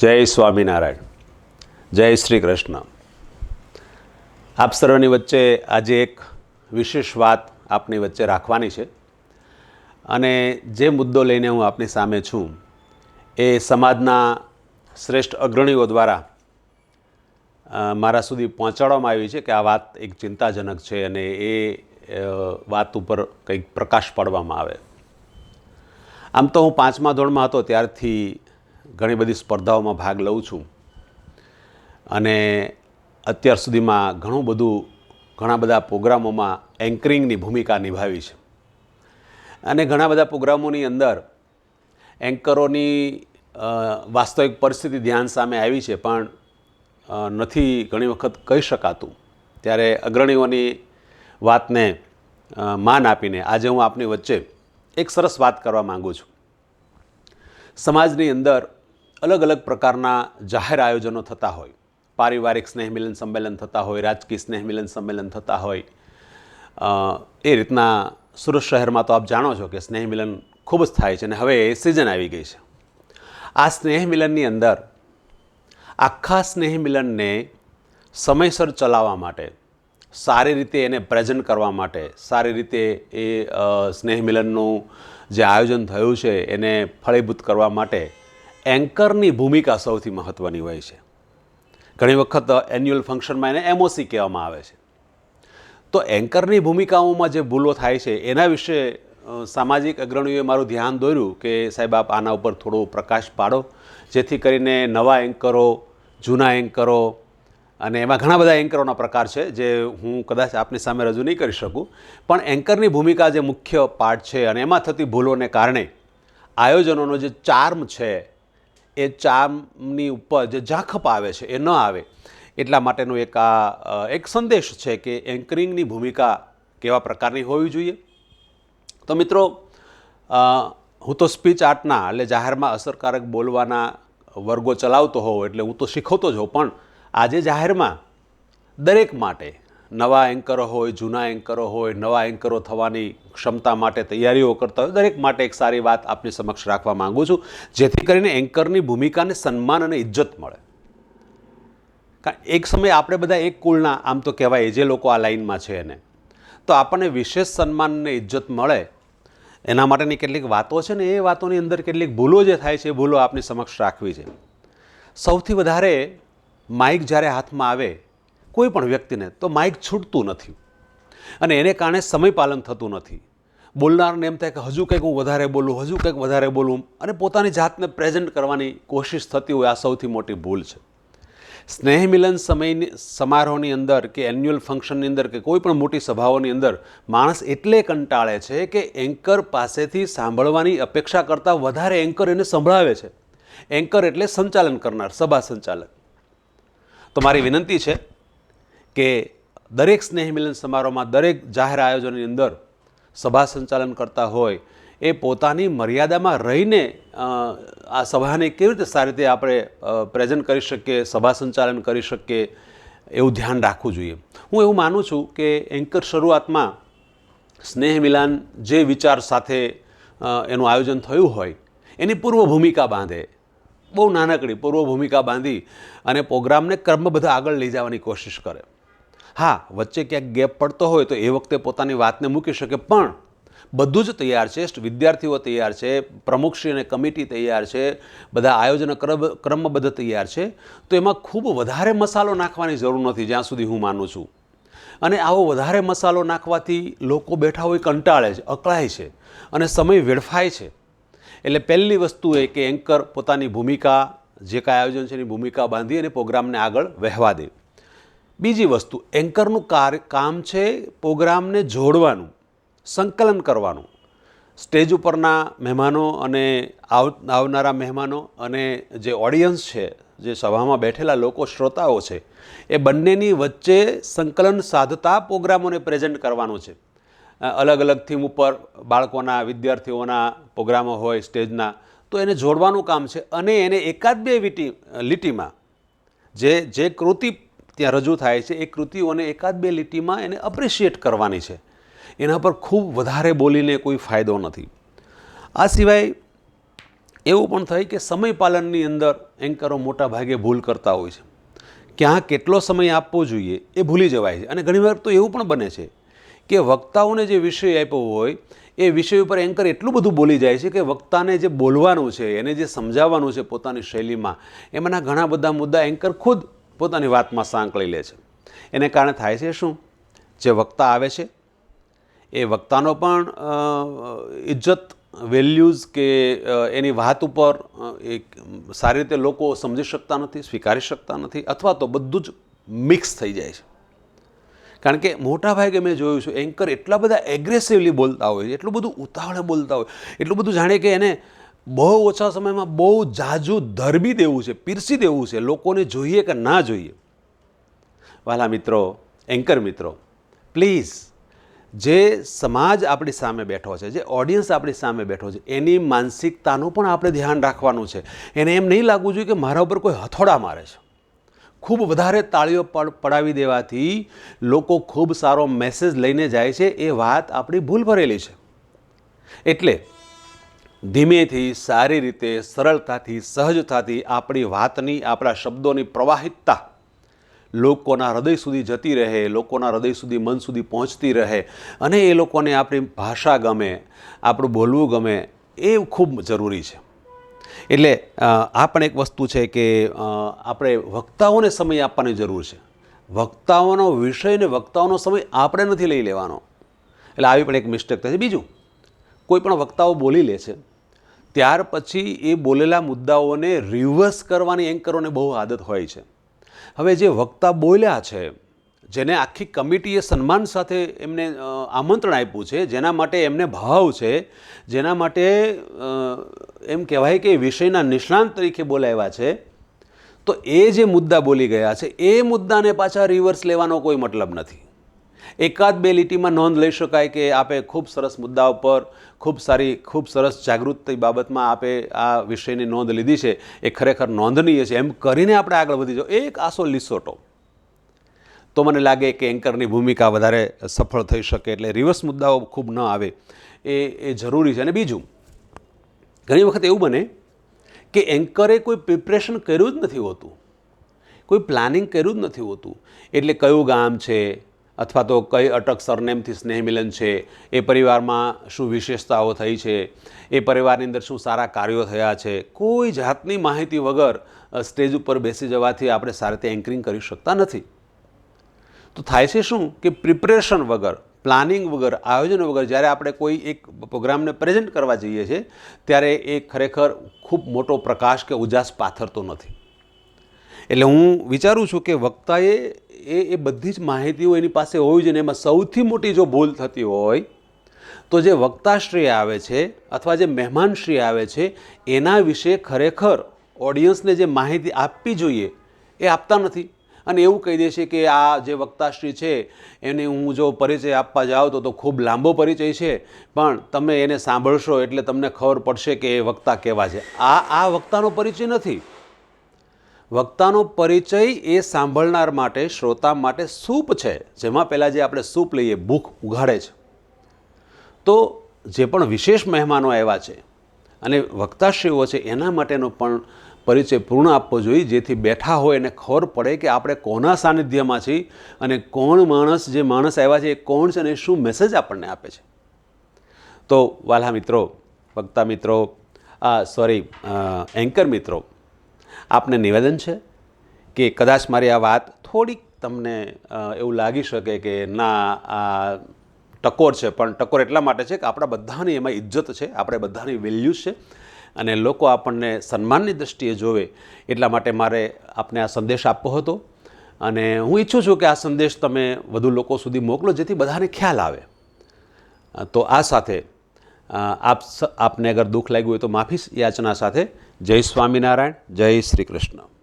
જય સ્વામિનારાયણ. જય શ્રી કૃષ્ણ. આપ સર્વની વચ્ચે આજે એક વિશેષ વાત આપની વચ્ચે રાખવાની છે. અને જે મુદ્દો લઈને હું આપની સામે છું, એ સમાજના શ્રેષ્ઠ અગ્રણીઓ દ્વારા મારા સુધી પહોંચાડવામાં આવી છે કે આ વાત એક ચિંતાજનક છે અને એ વાત ઉપર કંઈક પ્રકાશ પાડવામાં આવે. આમ તો હું પાંચમા ધોરણમાં હતો, ત્યારથી ઘણી બધી સ્પર્ધાઓમાં ભાગ લઉં છું. અને અત્યાર સુધીમાં ઘણું બધું, ઘણા બધા પ્રોગ્રામોમાં એન્કરિંગની ભૂમિકા નિભાવી છે. અને ઘણા બધા પ્રોગ્રામોની અંદર એન્કરોની વાસ્તવિક પરિસ્થિતિ ધ્યાન સામે આવી છે, પણ નથી ઘણી વખત કહી શકાતું. ત્યારે અગ્રણીઓની વાતને માન આપીને આજે હું આપની વચ્ચે એક સરસ વાત કરવા માગું છું. સમાજની અંદર અલગ અલગ પ્રકારના જાહેર આયોજનો થતા હોય. પારિવારિક સ્નેહ મિલન સંમેલન થતા હોય રાજકીય સ્નેહ મિલન સંમેલન થતા હોય. એ રીતના સુરત શહેરમાં તો આપ જાણો છો કે સ્નેહ મિલન ખૂબ જ થાય છે અને હવે એ સિઝન આવી ગઈ છે. આ સ્નેહ મિલનની અંદર આખા સ્નેહ મિલનને સમયસર ચલાવવા માટે સારી રીતે એને પ્રેઝન્ટ કરવા માટે સારી રીતે એ અ, સ્નેહ મિલનનું જે આયોજન થયું છે એને ફળીભૂત કરવા માટે એન્કરની ભૂમિકા સૌથી મહત્ત્વની હોય છે. ઘણી વખત એન્યુઅલ ફંક્શનમાં એને એમઓસી કહેવામાં આવે છે. તો એન્કરની ભૂમિકાઓમાં જે ભૂલો થાય છે, એના વિશે સામાજિક અગ્રણીઓએ મારું ધ્યાન દોર્યું કે સાહેબ આપ આના ઉપર થોડો પ્રકાશ પાડો. જેથી કરીને નવા એન્કરો જૂના એન્કરો અને એમાં ઘણા બધા એન્કરોના પ્રકાર છે જે હું કદાચ આપની સામે રજૂ નહીં કરી શકું. પણ એન્કરની ભૂમિકા જે મુખ્ય પાર્ટ છે અને એમાં થતી ભૂલોને કારણે આયોજનોનો જે ચાર્મ છે એ ચામની ઉપર જે ઝાંખપ આવે છે, એ ન આવે. એટલા માટેનો એક આ એક સંદેશ છે કે એન્કરિંગની ભૂમિકા કેવા પ્રકારની હોવી જોઈએ. તો મિત્રો હું તો સ્પીચ આર્ટના, એટલે જાહેરમાં અસરકારક બોલવાના વર્ગો ચલાવતો હોઉં એટલે હું તો શીખવતો જ હોઉં, પણ આજે જાહેરમાં દરેક માટે નવા એન્કરો હોય, જૂના એન્કરો હોય, નવા એન્કરો થવાની ક્ષમતા માટે તૈયારીઓ કરતા હોય, દરેક માટે એક સારી વાત આપની સમક્ષ રાખવા માંગુ છું, જેથી કરીને એન્કરની ભૂમિકાને સન્માન અને ઇજ્જત મળે. કારણ એક સમયે આપણે બધા એક કુળના, આમ તો કહેવાય જે લોકો આ લાઇનમાં છે એને, તો આપણને વિશેષ સન્માન અને ઇજ્જત મળે. એના માટેની કેટલીક વાતો છે ને, એ વાતોની અંદર કેટલીક ભૂલો જે થાય છે, એ ભૂલો આપની સમક્ષ રાખવી છે. સૌથી વધારે માઇક જ્યારે હાથમાં આવે કોઈ પણ વ્યક્તિને તો માઇક છૂટતું નથી. અને એને કારણે સમય પાલન થતું નથી. બોલનારને એમ થાય કે હજુ કંઈક હું વધારે બોલું, હજુ કંઈક વધારે બોલું. અને પોતાની જાતને પ્રેઝન્ટ કરવાની કોશિશ થતી હોય આ સૌથી મોટી ભૂલ છે. સ્નેહ મિલન સમયની, સમારોહની અંદર કે એન્યુઅલ ફંક્શનની અંદર કે કોઈ પણ મોટી સભાઓની અંદર માણસ એટલે કંટાળે છે કે એન્કર પાસેથી સાંભળવાની અપેક્ષા કરતાં વધારે એન્કર એને સંભળાવે છે. એન્કર એટલે સંચાલન કરનાર, સભા સંચાલક. તો મારી વિનંતી છે કે દરેક સ્નેહ મિલન સમારોહમાં દરેક જાહેર આયોજનની અંદર સભા સંચાલન કરતા હોય, એ પોતાની મર્યાદામાં રહીને આ સભાને કેવી રીતે સારી રીતે આપણે પ્રેઝન્ટ કરી શકીએ, સભા સંચાલન કરી શકીએ, એવું ધ્યાન રાખવું જોઈએ. હું એવું માનું છું કે એન્કર શરૂઆતમાં સ્નેહ મિલાન જે વિચાર સાથે એનું આયોજન થયું હોય, એની પૂર્વ ભૂમિકા બાંધે. બહુ નાનકડી પૂર્વ ભૂમિકા બાંધી અને પ્રોગ્રામને ક્રમબદ્ધ આગળ લઈ જવાની કોશિશ કરે. હા, વચ્ચે ક્યાંક ગેપ પડતો હોય તો એ વખતે પોતાની વાતને મૂકી શકે, પણ બધું જ તૈયાર છે, વિદ્યાર્થીઓ તૈયાર છે, પ્રમુખશ્રી અને કમિટી તૈયાર છે, બધા આયોજન ક્રમબદ્ધ તૈયાર છે. તો એમાં ખૂબ વધારે મસાલો નાખવાની જરૂર નથી, જ્યાં સુધી હું માનું છું. અને આવો વધારે મસાલો નાખવાથી લોકો બેઠા હોય, કંટાળે છે, અકળાય છે અને સમય વેડફાય છે. એટલે પહેલી વસ્તુ એ કે એન્કર પોતાની ભૂમિકા, જે કાંઈ આયોજન છે એની ભૂમિકા બાંધી અને પ્રોગ્રામને આગળ વહેવા દે. બીજી વસ્તુ એન્કરનું કાર્ય કામ છે પ્રોગ્રામને જોડવાનું, સંકલન કરવાનું. સ્ટેજ ઉપરના મહેમાનો અને આવનારા મહેમાનો અને જે ઓડિયન્સ છે, જે સભામાં બેઠેલા લોકો, શ્રોતાઓ છે, એ બંનેની વચ્ચે સંકલન સાધતા પ્રોગ્રામોને પ્રેઝન્ટ કરવાનું છે. અલગ અલગ થીમ ઉપર બાળકોના, વિદ્યાર્થીઓના પ્રોગ્રામો હોય, સ્ટેજના, તો એને જોડવાનું કામ છે. અને એને એકાદ બે વીટી, લીટીમાં જે જે કૃતિ ત્યાં રજૂ થાય છે, એ કૃતિઓને એકાદ બે લીટીમાં એને અપ્રિશિએટ કરવાની છે. એના પર ખૂબ વધારે બોલીને કોઈ ફાયદો નથી. આ સિવાય એવું પણ થાય કે સમય પાલનની અંદર એન્કરો મોટા ભાગે ભૂલ કરતા હોય છે. ક્યાં કેટલો સમય આપવો જોઈએ એ ભૂલી જવાય છે. અને ઘણીવાર તો એવું પણ બને છે કે વક્તાઓને જે વિષય આપ્યો હોય, એ વિષય ઉપર એન્કર એટલું બધું બોલી જાય છે કે વક્તાને જે બોલવાનું છે, એને જે સમજાવવાનું છે પોતાની શૈલીમાં, એમાંના ઘણા બધા મુદ્દા એન્કર ખુદ પોતાની વાતમાં સાંકળી લે છે. એને કારણે થાય છે શું? જે વક્તા આવે છે, એ વક્તાનો પણ ઇજ્જત, વેલ્યુઝ કે એની વાત ઉપર એક સારી રીતે લોકો સમજી શકતા નથી, સ્વીકારી શકતા નથી, અથવા તો બધું જ મિક્સ થઈ જાય છે. કારણ કે મોટા ભાગે મેં જોયું છે, એન્કર એટલા બધા એગ્રેસિવલી બોલતા હોય છે, એટલું બધું ઉતાવળે બોલતા હોય, એટલું બધું જાણે કે એને બહુ ઓછા સમયમાં બહુ જાજુ ધરબી દેવું છે, પીરસી દેવું છે, લોકોને જોઈએ કે ના જોઈએ. વાલા મિત્રો, એન્કર મિત્રો, પ્લીઝ, જે સમાજ આપણી સામે બેઠો છે, જે ઓડિયન્સ આપણી સામે બેઠો છે, એની માનસિકતાનું પણ આપણે ધ્યાન રાખવાનું છે. એને એમ નહીં લાગવું જોઈએ કે મારા ઉપર કોઈ હથોડા મારે છે. ખૂબ વધારે તાળીઓ પડ, પડાવી દેવાથી લોકો ખૂબ સારો મેસેજ લઈને જાય છે, એ વાત આપણી ભૂલ ભરેલી છે. એટલે ધીમેથી, સારી રીતે, સરળતાથી, સહજતાથી આપણી વાતની, આપણા શબ્દોની પ્રવાહિતતા લોકોના હૃદય સુધી જતી રહે, લોકોના હૃદય સુધી મન સુધી પહોંચતી રહે અને એ લોકોને આપણી ભાષા ગમે, આપણું બોલવું ગમે એ ખૂબ જરૂરી છે. એટલે આ પણ એક વસ્તુ છે કે આપણે વક્તાઓને સમય આપવાની જરૂર છે. વક્તાઓનો વિષય ને વક્તાઓનો સમય આપણે નથી લઈ લેવાનો. એટલે આવી પણ એક મિસ્ટેક થાય છે. બીજું, કોઈ પણ વક્તાઓ બોલી લે છે. ત્યાર પછી એ બોલેલા મુદ્દાઓને રિવર્સ કરવાની એન્કરોને બહુ આદત હોય છે. હવે જે વક્તા બોલ્યા છે, જેને આખી કમિટીએ સન્માન સાથે એમને આમંત્રણ આપ્યું છે, જેના માટે એમને ભાવ છે, જેના માટે એમ કહેવાય કે વિષયના નિષ્ણાંત તરીકે બોલાવ્યા છે, તો એ જે મુદ્દા બોલી ગયા છે, એ મુદ્દાને પાછા રિવર્સ લેવાનો કોઈ મતલબ નથી. એકાદ બે લીટીમાં નોંધ લઈ શકાય કે આપે ખૂબ સરસ મુદ્દા ઉપર ખૂબ સારી, ખૂબ સરસ જાગૃતિ બાબતમાં આપે આ વિષયની નોંધ લીધી છે. એ ખરેખર નોંધનીય છે. એમ કરીને આપણે આગળ વધી જાઓ. એક આસો લીસોટો. તો મને લાગે કે એન્કરની ભૂમિકા વધારે સફળ થઈ શકે એટલે રિવર્સ મુદ્દાઓ ખૂબ ન આવે. એ એ જરૂરી છે. અને બીજું, ઘણી વખત એવું બને કે એન્કરે કોઈ પ્રિપરેશન કર્યું જ નથી હોતું. કોઈ પ્લાનિંગ કર્યું જ નથી હોતું. એટલે કયું ગામ છે અથવા તો કઈ અટક સરનેમથી સ્નેહ મિલન છે, એ પરિવારમાં શું વિશેષતાઓ થઈ છે, એ પરિવારની અંદર શું સારા કાર્યો થયા છે, કોઈ જાતની માહિતી વગર સ્ટેજ ઉપર બેસી જવાથી આપણે સારી રીતે એન્કરિંગ કરી શકતા નથી. તો થાય છે શું કે પ્રિપરેશન વગર, પ્લાનિંગ વગર, આયોજન વગર જ્યારે આપણે કોઈ એક પ્રોગ્રામને પ્રેઝન્ટ કરવા જઈએ છીએ, ત્યારે એ ખરેખર ખૂબ મોટો પ્રકાશ કે ઉજાસ પાથરતો નથી. એટલે હું વિચારું છું કે વક્તાએ એ એ બધી જ માહિતીઓ એની પાસે હોવી જોઈએ એમાં સૌથી મોટી જો ભૂલ થતી હોય, તો જે વક્તાશ્રી આવે છે અથવા જે મહેમાનશ્રી આવે છે, એના વિશે ખરેખર ઓડિયન્સને જે માહિતી આપવી જોઈએ, એ આપતા નથી. અને એવું કહી દે છે કે આ જે વક્તાશ્રી છે, એને હું જો પરિચય આપવા જાઉં તો તો ખૂબ લાંબો પરિચય છે, પણ તમે એને સાંભળશો એટલે તમને ખબર પડશે કે એ વક્તા કેવા છે. આ આ વક્તાનો પરિચય નથી. વક્તાનો પરિચય એ સાંભળનાર માટે, શ્રોતા માટે સૂપ છે. જેમાં પહેલાં જે આપણે સૂપ લઈએ, ભૂખ ઉઘાડે છે. તો જે પણ વિશેષ મહેમાનો આવ્યા છે અને વક્તાશ્રીઓ છે, એના માટેનો પણ પરિચય પૂર્ણ આપવો જોઈએ, જેથી બેઠા હોય એને ખબર પડે કે આપણે કોના સાનિધ્યમાં છીએ અને કોણ માણસ, જે માણસ આવ્યા છે એ કોણ છે અને શું મેસેજ આપણને આપે છે. તો વાલા મિત્રો, વક્તા મિત્રો, આ સોરી એન્કર મિત્રો આપને નિવેદન છે કે કદાચ મારી આ વાત થોડીક તમને એવું લાગી શકે કે ના, આ ટકોર છે, પણ ટકોર એટલા માટે છે કે આપણા બધાની એમાં ઇજ્જત છે, આપણે બધાની વેલ્યુ છે અને લોકો આપણને સન્માનની દ્રષ્ટિએ જોવે એટલા માટે મારે આપને આ સંદેશ આપવો હતો. અને હું ઈચ્છું છું કે આ સંદેશ તમે વધુ લોકો સુધી મોકલો જેથી બધાને ખ્યાલ આવે. તો આ સાથે આપ આપને અગર દુઃખ લાગ્યું હોય તો માફી યાચના સાથે જય સ્વામિનારાયણ જય શ્રી કૃષ્ણ.